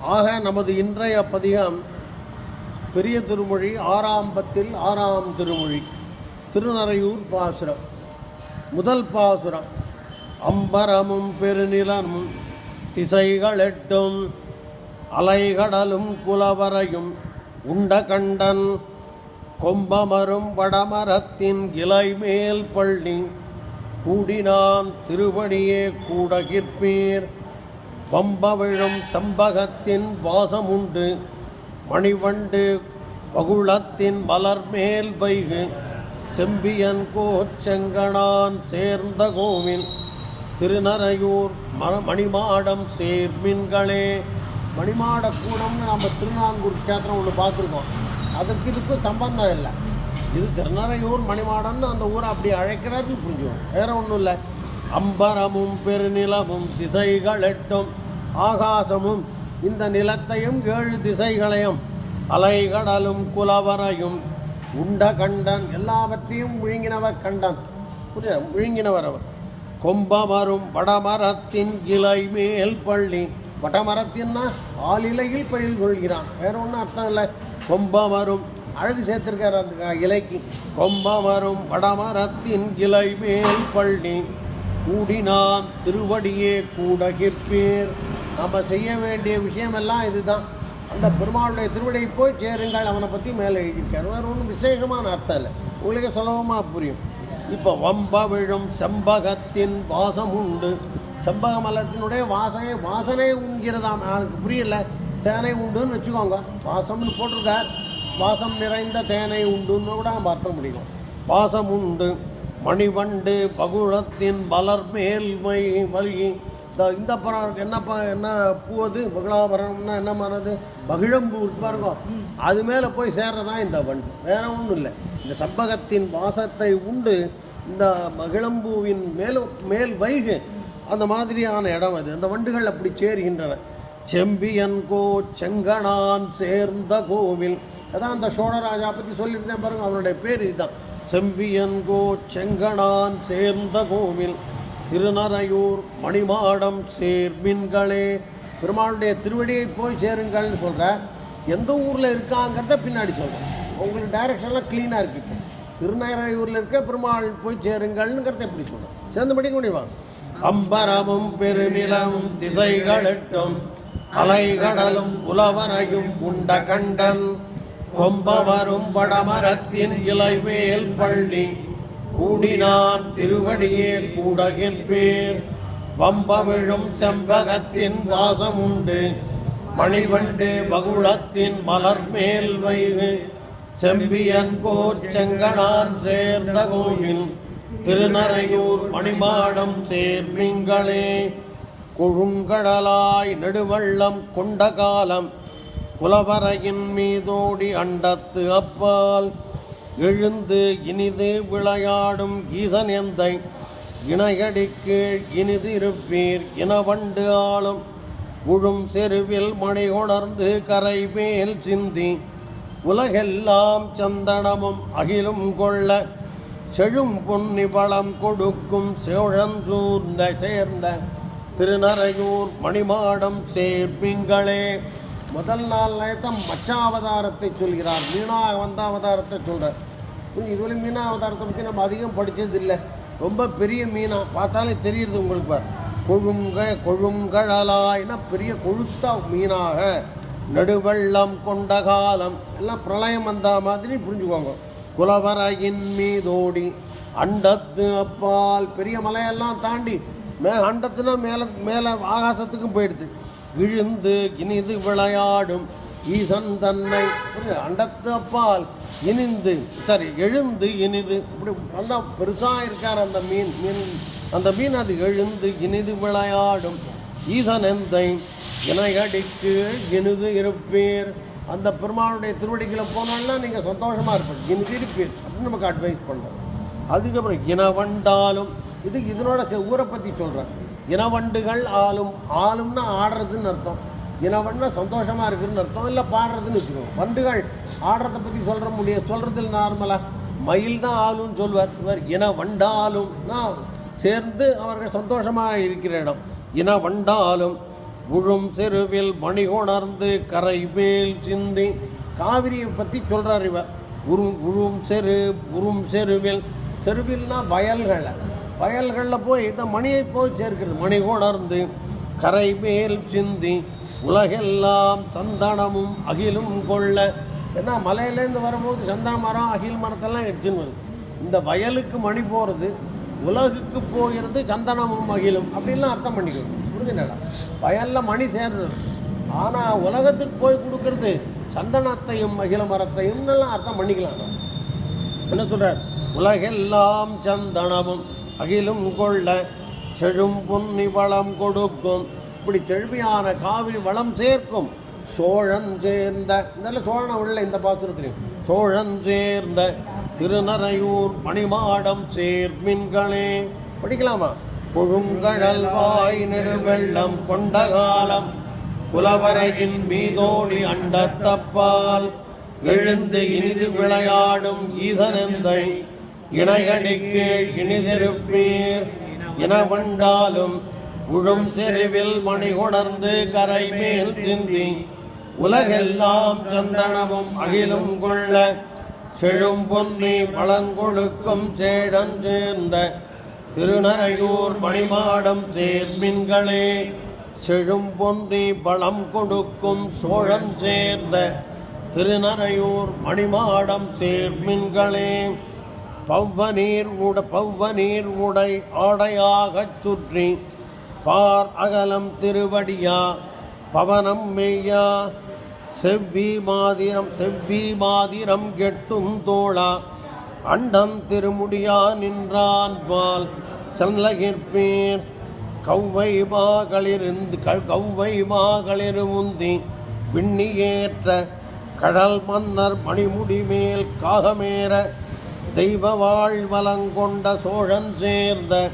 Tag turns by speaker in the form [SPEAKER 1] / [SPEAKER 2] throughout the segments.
[SPEAKER 1] ஆக நமது இன்றைய பதிகம் பெரிய திருமொழி ஆறாம் பத்தில் ஆறாம் திருமொழி திருநறையூர் பாசுரம் முதல் பாசுரம். அம்பரமும் பெருநிலமும் திசைகள் எட்டும் அலைகடலும் குலவரையும் உண்ட கண்டன் கொம்பமரும் வடமரத்தின் இலை மேல் பள்ளி கூடினான் திருவடியே கூடகிற்பீர். வம்பவிழும் சம்பகத்தின் வாசமுண்டு மணிவண்டு பகுளத்தின் மலர்மேல் வைகு செம்பியன் கோச்செங்கணான் சேர்ந்த கோவில் திருநறையூர் ம மணிமாடம் சேர்மின்களே. மணிமாடக்கூடம்னு நம்ம திருநாங்கூர் கேத்திரம் ஒன்று பார்த்துருக்கோம். அதுக்கு இதுக்கும் சம்பந்தம் இல்லை. இது திருநறையூர் மணிமாடம்னு அந்த ஊரை அப்படி அழைக்கிறாருன்னு புரிஞ்சுவோம் வேறு ஒன்றும் இல்லை. அம்பரமும் பெருநிலமும் திசைகள் எட்டும் ஆகாசமும் இந்த நிலத்தையும் ஏழு திசைகளையும். அலைகடலும் குலவரையும். உண்ட கண்டன் எல்லாவற்றையும் விழுங்கினவர் கண்டன். புரிய விழுங்கினவர் அவர். கொம்பமரும் வடமரத்தின் இலை மேல் பள்ளி. வடமரத்தின்னா ஆளிலையில் பயிர் கொள்கிறான். வேற ஒன்றும் அர்த்தம் இல்லை. கொம்பமரும் அழகு சேர்த்திருக்கார் அந்த இலைக்கு. கொம்பமரும் வடமரத்தின் இலை மேல் பள்ளி. கூடினான் திருவடியே கூடகிற்பீர் நம்ம செய்ய வேண்டிய விஷயமெல்லாம் இதுதான். அந்த பெருமாளுடைய திருவடியை போய் சேருங்கள் அவனை பற்றி மேலே எழுதியிருக்காரு. வேறு ஒன்றும் விசேஷமான அர்த்தம் இல்லை. உங்களுக்கு சுலபமாக புரியும். இப்போ வம்ப விழும் செம்பகத்தின் வாசம் உண்டு. செம்பக மலத்தினுடைய வாசனை வாசனை உண்கிறதாம். யாருக்கு புரியல? தேனை உண்டுன்னு வச்சுக்கோங்க. வாசம்னு போட்டிருக்கார். வாசம் நிறைந்த தேனை உண்டுன்னு கூட நம்ம அர்த்தம் முடியும். வாசம் உண்டு. மணிவண்டு பகுளத்தின் மலர் மேல்மை வழி. வலி இந்த இந்த படம் என்னப்பா என்ன பூ அது பகுலாபரணம்னா என்ன மரது மகிழம்பு இருக்கு அது மேலே போய் சேர்றதான் இந்த வண்டு? வேற ஒன்றும் இல்லை. இந்த சம்பகத்தின் வாசத்தை உண்டு. இந்த மகிழம்பூவின் மேல் மேல் வைகு. அந்த மாதிரியான இடம் அது. அந்த வண்டுகள் அப்படி சேருகின்றன. செம்பியன் கோ செங்கணான் சேர்ந்த கோவில். அதான் அந்த சோழராஜா பற்றி சொல்லியிருந்தேன் பாருங்க அவனுடைய பேர் இதுதான். செம்பியன் கோ செங்கணான் சேர்ந்த கோவில் திருநறையூர் மணிமாடம் சேர்மின்களே. பெருமாளுடைய திருவடியை போய் சேருங்கள்னு சொல்கிறார் எந்த ஊரில் இருக்காங்கிறத பின்னாடி சொல்கிறேன் உங்களுக்கு டைரக்ஷன்லாம் க்ளீனாக இருக்கு இப்போ. திருநறையூரில் இருக்க பெருமாள் போய் சேருங்கள்ங்கிறத எப்படி சொல்கிறேன் சேர்ந்து படிக்க முடியுமா அம்பரமும் பெருநிலமும் திசைகளட்டும் அலைகடலும் புலவரையும் உண்ட கண்டன் கொம்பவரும் வடமரத்தின் இலைவேல் பள்ளி. கூடினான் திருவடியே கூடகிற்பேர் வம்பவிழும் செம்பகத்தின் வாசமுண்டு. மணிவண்டு பகுளத்தின் மலர் மேல் வயிறு. செம்பியன் கோச்செங்கணான் சேர்ந்த கோயில். திருநறையூர் மணிமாடம் சேர்மிங்களே. கொழுங்கடலாய் நெடுவள்ளம் கொண்ட காலம். புலவரையின் மீதோடி அண்டத்து அப்பால் எழுந்து இனிது விளையாடும் ஈசன் எந்தை. இணையடிக்கு இனிது இருப்பீர் இனவண்டு ஆளும். உழும் செருவில் மணி உணர்ந்து கரை மேல் சிந்தி. உலகெல்லாம் சந்தனமும் அகிலும் கொள்ள செழும் பொன்னி பழம் கொடுக்கும் சேழந்தூர்ந்த சேர்ந்த திருநறையூர் மணிமாடம் சேர்ப்பிங்களே. முதல் நாள் நயத்தம் மச்சாவதாரத்தை சொல்கிறார். மீனா வந்த அவதாரத்தை சொல்கிறார் இதுவரை மீனா அவதாரத்தை பற்றி நம்ம அதிகம் படித்ததில்லை ரொம்ப பெரிய மீனா. பார்த்தாலே தெரியுது உங்களுக்கு பார். கொழுங்க கொழுங்கழலாய்னா பெரிய கொழுத்தா மீனாக. நடுவெள்ளம் கொண்ட காலம். எல்லாம் பிரளயம் வந்த மாதிரி புரிஞ்சுக்கோங்க. குலவரையின் மீதோடி. அண்டத்து அப்பால் பெரிய மலையெல்லாம் தாண்டி மே அண்டத்துனா மேலே மேலே ஆகாசத்துக்கும் போயிடுது. விழுந்து இனிது விளையாடும் ஈசன் தன்னை. அண்டத்தப்பால் இனிந்து சரி எழுந்து இனிது. இப்படி நல்லா பெருசாக இருக்கார் அந்த மீன். மீன் அந்த மீன் அது எழுந்து இனிது விளையாடும் ஈசன் எந்தை இணையடிக்கு இனிது இருப்பீர். அந்த பெருமாளுடைய திருவடிகளை போனோம்னா நீங்கள் சந்தோஷமாக இருப்பீங்க இனிது இருப்பீர். அப்படின்னு நமக்கு அட்வைஸ் பண்ணுறோம் அதுக்கப்புறம் இனவண்டாலும் இது இதனோட ஊரை பற்றி சொல்கிறேன் இனவண்டுகள் ஆளும் ஆளும்னா ஆடுறதுன்னு அர்த்தம். இனவன்னா சந்தோஷமாக இருக்குன்னு அர்த்தம். இல்லை பாடுறதுன்னு வச்சுக்கோங்க. வண்டுகள் ஆடுறதை பற்றி சொல்கிற முடிய சொல்கிறதில் நார்மலாக மயில் தான் ஆளுன்னு சொல்வார். இவர் இன வண்டாலும் சேர்ந்து அவர்கள் சந்தோஷமாக இருக்கிற இடம். இன வண்டாலும் உழும் செருவில் மணிகொணர்ந்து கரை மேல் சிந்தி காவிரியை பற்றி சொல்கிறார் இவர். உரும் உழும் செரு உரும் செருவில். செருவில்னா வயல்களை. வயல்களில் போய் இந்த மணியை போய் சேர்க்கிறது. மணி உணர்ந்து கரை மேல் சிந்தி உலகெல்லாம் சந்தனமும் அகிலும் கொள்ள. ஏன்னா மலையிலேருந்து வரும்போது சந்தன மரம் அகில் மரத்தெல்லாம் எடுத்துன்னு வருது. இந்த வயலுக்கு மணி போகிறது உலகுக்கு போகிறது சந்தனமும் அகிலும் அப்படின்லாம் அர்த்தம் பண்ணிக்கணும். புரிஞ்சுங்களா வயலில் மணி சேர்றது. ஆனால் உலகத்துக்கு போய் கொடுக்கறது சந்தனத்தையும் அகில மரத்தையும் எல்லாம் அர்த்தம் பண்ணிக்கலாம். என்ன சொல்கிறார் உலகெல்லாம் சந்தனமும் அகிலும் கொள்ள செழும் புன்னி வளம் கொடுக்கும். இப்படி செழுமையான காவிரி வளம் சேர்க்கும். சோழன் சேர்ந்த இதெல்லாம் சோழனை உள்ள இந்த பாத்திரத்திலையும் சோழன் சேர்ந்த திருநறையூர் மணிமாடம் சேர்மின்களே படிக்கலாமா? கொழுங்கழல் வாய் நெடுவெள்ளம் கொண்ட காலம். புலவரையின் மீதோடி அண்டத்தப்பால். எழுந்து இனிது விளையாடும் ஈசனந்தை. இணையடிக்கு இனிதிருப்பீர். இனவண்டாலும் உழும் செறிவில் மணி உணர்ந்து கரை மேல் சிந்தி. உலகெல்லாம் சந்தனமும் அகிலும் கொள்ள செழும் பொன்னி பழங்கொழுக்கும் சேடன் சேர்ந்த திருநறையூர் மணிமாடம் சேர்மின்களே. செழும் பொன்றி பழம் கொடுக்கும் சோழன் சேர்ந்த திருநரையூர் மணிமாடம் சேர்மின்களே. பவ்வநீர் உட பவ்வநீர் உடை ஆடையாகச் சுற்றி பார் அகலம் திருவடியா பவனம் மெய்யா செவ்வி மாதிரம் செவ்வி மாதிரம் கெட்டும் தோழா அண்டம் திருமுடியா நின்றான் பால் செல்லகிற்பீர் கௌவை மாகளிருந்து கௌவை மாகளிரு முந்தி விண்ணியேற்ற கடல் மன்னர் மணிமுடி மேல் காகமேற தெய்வ வாழ்வலங்கொண்ட சோழன் சேர்ந்த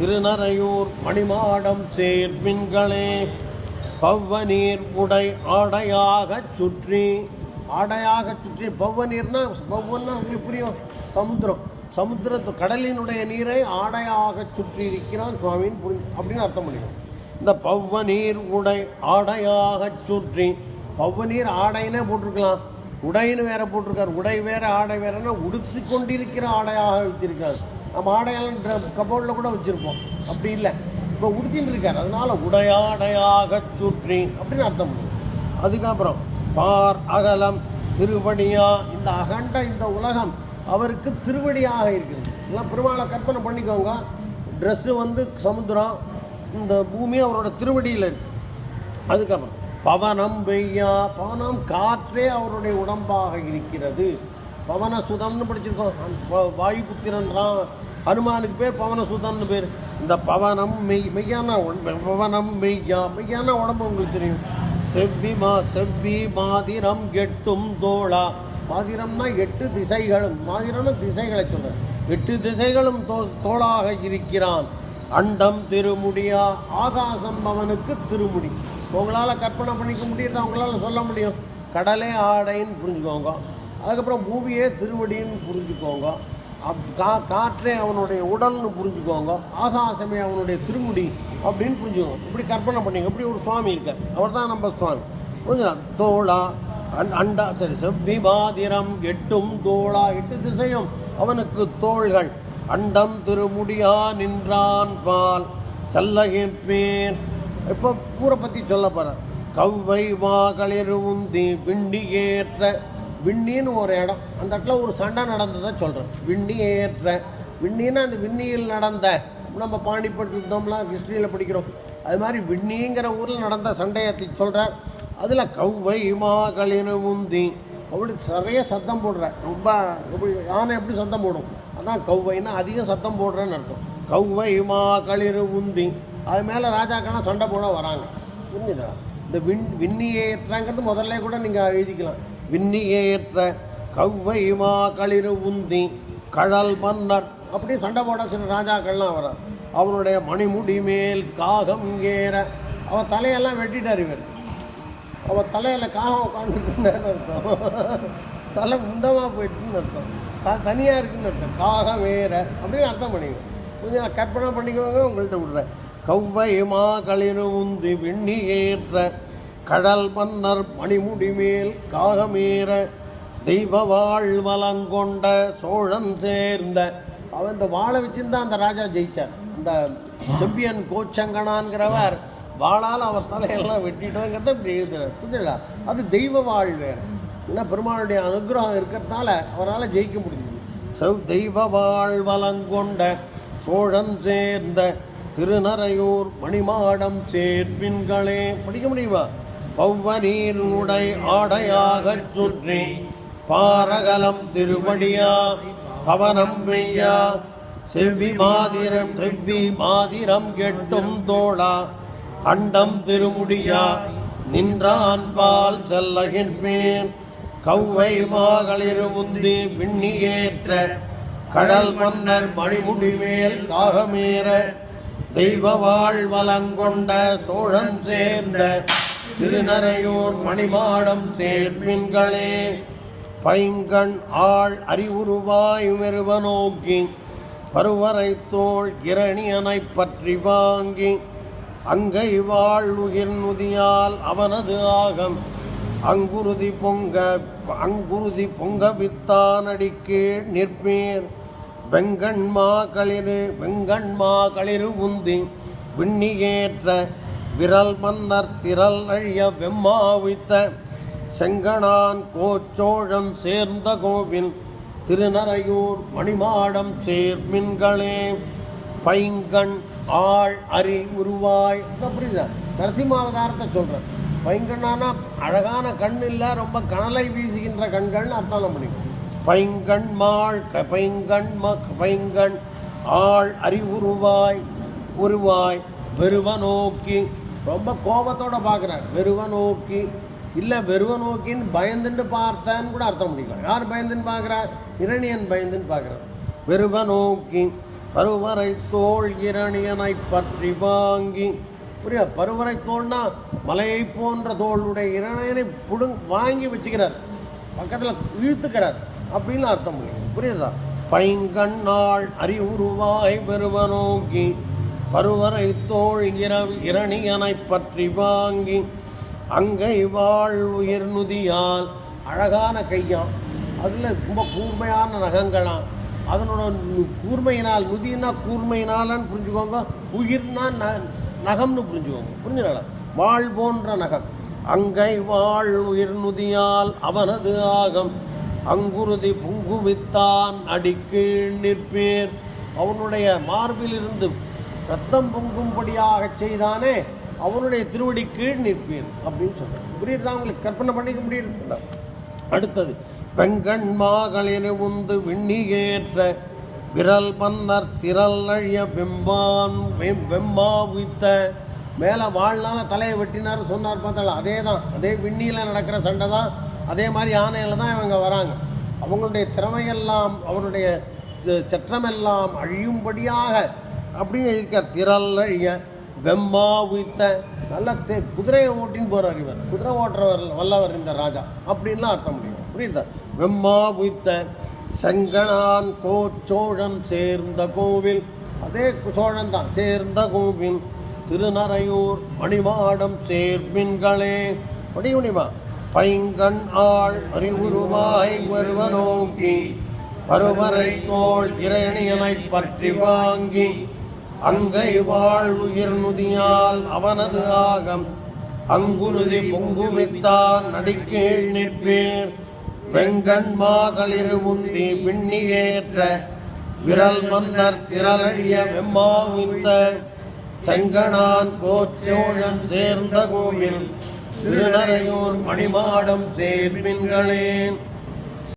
[SPEAKER 1] திருநறையூர் மணிமாடம் சேர்மின்களே பவ்வநீர் உடை ஆடையாகச் சுற்றி ஆடையாகச் சுற்றி பவ்வநீர்னா பவ்வன்னா உங்களுக்கு புரியும். சமுத்திரம். சமுத்திரத்து கடலினுடைய நீரை ஆடையாகச் சுற்றி இருக்கிறான் சுவாமின்னு புரிஞ்சு அப்படின்னு அர்த்தம் பண்ணிக்கணும். இந்த பவ்வநீர் உடை ஆடையாகச் சுற்றி பவ்வநீர் ஆடைன்னே போட்டிருக்கலாம். உடைன்னு வேற போட்டிருக்கார். உடை வேற ஆடை வேறன்னா உடுத்து கொண்டிருக்கிற ஆடையாக வைத்திருக்காரு. நம்ம ஆடையெல்லாம் கபோர்டில் கூட வச்சுருப்போம். அப்படி இல்லை. இப்போ உடுத்தின்னு இருக்கார். அதனால உடையாடையாக சுற்றி அப்படின்னு அர்த்தம் பண்ணுவோம் அதுக்கப்புறம் பார் அகலம் திருவடியா இந்த அகண்ட இந்த உலகம் அவருக்கு திருவடியாக இருக்குது எல்லாம் பெருமாளை கற்பனை பண்ணிக்கோங்க. ட்ரெஸ்ஸு வந்து சமுத்திரம் இந்த பூமி அவரோட திருவடியில் இருக்கு. அதுக்கப்புறம் பவனம் பெய்யா பவனம் காற்றே அவருடைய உடம்பாக இருக்கிறது. பவன சுதம்னு படிச்சிருக்கோம் வாயு புத்திரன்றான் ஹனுமானுக்கு பேர் பவன சுதம்னு பேர். இந்த பவனம் மெய் மெய்யான பவனம் மெய்யா மெய்யான உடம்பு உங்களுக்கு தெரியும். செவ்வி மா செவ்வி மாதிரம் கெட்டும் தோளா. மாதிரம்னா எட்டு திசைகளும் மாதிரம்னா திசைகளை சொல்கிறேன் எட்டு திசைகளும் தோ தோளாக இருக்கிறான். அண்டம் திருமுடியா ஆகாசம் அவனுக்கு திருமுடி. உங்களால் கற்பனை பண்ணிக்க முடியுது அவங்களால சொல்ல முடியும். கடலே ஆடைன்னு புரிஞ்சுக்கோங்க. அதுக்கப்புறம் பூமியே திருவடின்னு புரிஞ்சுக்கோங்க. அப் கா காற்றே அவனுடைய உடல்னு புரிஞ்சுக்கோங்க. ஆகாசமே அவனுடைய திருமுடி அப்படின்னு புரிஞ்சுக்கோங்க. இப்படி கற்பனை பண்ணிங்க இப்படி ஒரு சுவாமி இருக்கார். அவர் தான் நம்ம சுவாமி. புரிஞ்சுதா? தோளா அண் அண்டா சரி செவ்வி பாதிரம் எட்டும் தோளா எட்டு திசையும் அவனுக்கு தோள்கள். அண்டம் திருமுடியா நின்றான் பால். செல்லகிப்பேன் இப்போ ஊரை பற்றி சொல்ல போகிறேன் கவ்வை மாகளிர் உந்தி விண்டி ஏற்ற விண்ணின்னு ஒரு இடம். அந்த இடத்துல ஒரு சண்டை நடந்ததை சொல்கிறேன் விண்ணி ஏற்ற விண்ணின்னா அந்த விண்ணியில் நடந்த. நம்ம பாண்டிப்பட்டு யுத்தம்லாம் ஹிஸ்ட்ரியில் படிக்கிறோம். அது மாதிரி விண்ணிங்கிற ஊரில் நடந்த சண்டையத்தை சொல்கிறார் அதில் கவ்வை மாகளின் உந்தி அப்படி நிறைய சத்தம் போடுறேன். ரொம்ப எப்படி யானை எப்படி சத்தம் போடும்? அதான் கவ்வைன்னா அதிகம் சத்தம் போடுறேன்னு அர்த்தம். கவ்வை மா உந்தி அது மேலே ராஜாக்கெல்லாம் சண்டை போட வராங்க. புரிஞ்சுதா இந்த விண் விண்ணியேற்றங்கிறது முதல்ல கூட நீங்கள் எழுதிக்கலாம். விண்ணியேற்ற கவ்வை மா களிறு உந்தி கழல் மன்னர். அப்படி சண்டை போட சில ராஜாக்கள்லாம் வர அவனுடைய மணிமுடி மேல் காகம் ஏற. அவன் தலையெல்லாம் வெட்டிட்டார் இவர். அவன் தலையில் காகம் உட்காந்துருக்குன்னு அர்த்தம்? தலை முந்தமாக போயிட்டுன்னு அர்த்தம். த தனியாக இருக்குன்னு அர்த்தம். காகம் வேற அப்படின்னு அர்த்தம் பண்ணிக்கோ. கொஞ்சம் கற்பனை பண்ணிக்கோங்க உங்கள்கிட்ட விட்றேன். கவ்வை மாகளிரு உந்தி விண்ணியேற்ற கடல் மன்னர் மணிமுடி மேல் காகமேற தெய்வ வாழ்வலங்கொண்ட சோழன் சேர்ந்த. அவன் இந்த வாழை வச்சுருந்தான் அந்த ராஜா ஜெயிச்சார். அந்த செம்பியன் கோச்சங்கனான்கிறவர் வாழால் அவர் தலையெல்லாம் வெட்டிட்டோங்கிறத இப்படி எழுதுறார். புரிஞ்சுங்களா அது தெய்வ வாழ் வேறு. ஏன்னா பெருமாளுடைய அனுகிரகம் இருக்கிறதால அவரால் ஜெயிக்க முடியுது செவ் தெய்வ வாழ்வலங்கொண்ட சோழன் சேர்ந்த திருநறையூர் மணிமாடம் சேர்ப்பின்களே படிக்க முடியுமா? பவ்வநீர் உடை ஆடையாகச் சுற்றி பாரகலம் திருவடியா பவனம் பெய்யா. செவ்வி மாதிரம் செவ்வி மாதிரம் கெட்டும் தோழா அண்டம் திருமுடியா நின்றான் பால் செல்லகின்றேன் கவ்வை மாகளிரு உந்தி விண்ணியேற்ற கடல் மன்னர் மணிமுடிவேல் தாகமேற. தெய்வ வாழ்வலங்கொண்ட சோழன் சேர்ந்த திருநறையூர் மணிமாடம் சேர்ப்பின்களே பைங்கண் ஆள் அறிவுருவாய் மெருவ நோக்கி பருவரை தோல் கிரணியனை பற்றி வாங்கி அங்கை வாழ் உயிர் நுதியால் அவனது ஆகம் அங்குருதி பொங்க அங்குருதி பொங்க வித்தானடி கீழ் நிற்பீர். வெங்கண்மா களிறு வெங்கண்மா களிறு உந்தி விண்ணியேற்ற விரல் மன்னர் திரள் அழிய வெம்மாவித்த செங்கணான் கோச்சோழம் சேர்ந்த கோவில் திருநறையூர் மணிமாடம் சேர்மின்களே பைங்கண் ஆள் அரி உருவாய். புரியுதா? நரசிம்மாவதாரத்தை சொல்கிறேன் பைங்கண்ணானா அழகான கண் இல்லை ரொம்ப கனலை வீசுகின்ற கண்கள்னு அர்த்தம் பண்ணிக்கணும் பைங்கண் மாள் க பைங்கண் ம பைங்கண் ஆள் அறிவுருவாய் உருவாய் வெறுவ நோக்கி ரொம்ப கோபத்தோடு பார்க்குறார். வெறுவ நோக்கி இல்லை வெறுவ நோக்கின்னு பயந்துன்னு பார்த்தேன்னு கூட அர்த்தம் பண்ணிக்கலாம் யார் பயந்துன்னு பார்க்குறார்? இரணியன் பயந்துன்னு பார்க்குறார். வெறுவ நோக்கி பருவரை தோள் இரணியனை பற்றி வாங்கி. புரியா பருவரை தோல்னா மலையை போன்ற தோளுடைய இரணியனை புடுங் வாங்கி வச்சுக்கிறார். பக்கத்தில் இழுத்துக்கிறார். அப்படின்னு அர்த்தம் பண்ணிக்கணும் புரியுதா? பைங்கண்ணாள் அறிவுருவாய் பெருவனோங்கி பருவரை தோள் இரவு இரணியனை பற்றி வாங்கி அங்கை வாழ் உயிர் நுதியால். அழகான கையாம் அதில் ரொம்ப கூர்மையான நகங்களாம் அதனோட கூர்மையினால் நுதினா கூர்மையினாலன்னு புரிஞ்சுக்கோங்க. உயிர்னா ந நகம்னு புரிஞ்சுக்கோங்க. புரிஞ்சுங்களா வாழ் போன்ற நகம். அங்கை வாழ் உயிர் நுதியால் அவனது ஆகம். அங்குருதி புங்குவித்தான் அடிக்கீழ் நிற்பீர். அவனுடைய மார்பிலிருந்து ரத்தம் பொங்கும்படியாக செய்தானே அவனுடைய திருவடி கீழ் நிற்பீர் அப்படின்னு சொல்றார். புரியுதா? அவங்களுக்கு கற்பனை பண்ணிக்க முடியுது சொல்றார். அடுத்தது பெங்கண் மாகளிரு உந்து விண்ணிகேற்ற விரல் மன்னர் திரல் அழிய வெம்பான் வெம் உய்த்த மேலே வாழ்நாள தலையை வெட்டினார் சொன்னார் பார்த்தாலும் அதே தான் அதே விண்ணியில் நடக்கிற சண்டை தான் அதே மாதிரி யானையில் தான் இவங்க வராங்க. அவங்களுடைய திறமையெல்லாம் அவருடைய சற்றமெல்லாம் அழியும்படியாக அப்படின்னு இருக்கார் திரள் அழிய வெம்மா உயித்த நல்ல தே குதிரையை ஓட்டின்னு போகிறார் இவர். குதிரை ஓட்டுறவர் வல்லவர் இந்த ராஜா அப்படின்லாம் அர்த்தம் முடியும் புரியுதா? வெம்மா உயித்த செங்கனான் கோ கோச்சோழன் சேர்ந்த கோவில். அதே சோழன் தான் சேர்ந்த கோவில். திருநறையூர் மணிமாடம் சேர்மின்களே. படி முடியுமா பைங்கண் ஆள் அறிவுருவாய் வருவ நோக்கி பருவரை தோல் இரணியனை பற்றி வாங்கி அங்கை வாழ் உயிர் நுதியால் அவனது ஆகம். அங்குருதி பொங்குவித்தான் நடிக்கீழ் நிற்பேர். செங்கண் மாகளிரு உந்தி பின்னியேற்ற விரல் மன்னர் திரளழிய வெம்மாவித்த செங்கணான் கோச்சோழன் சேர்ந்த கோவில். திருநரையூர் மணிமாடம் சேர்மின்களேன்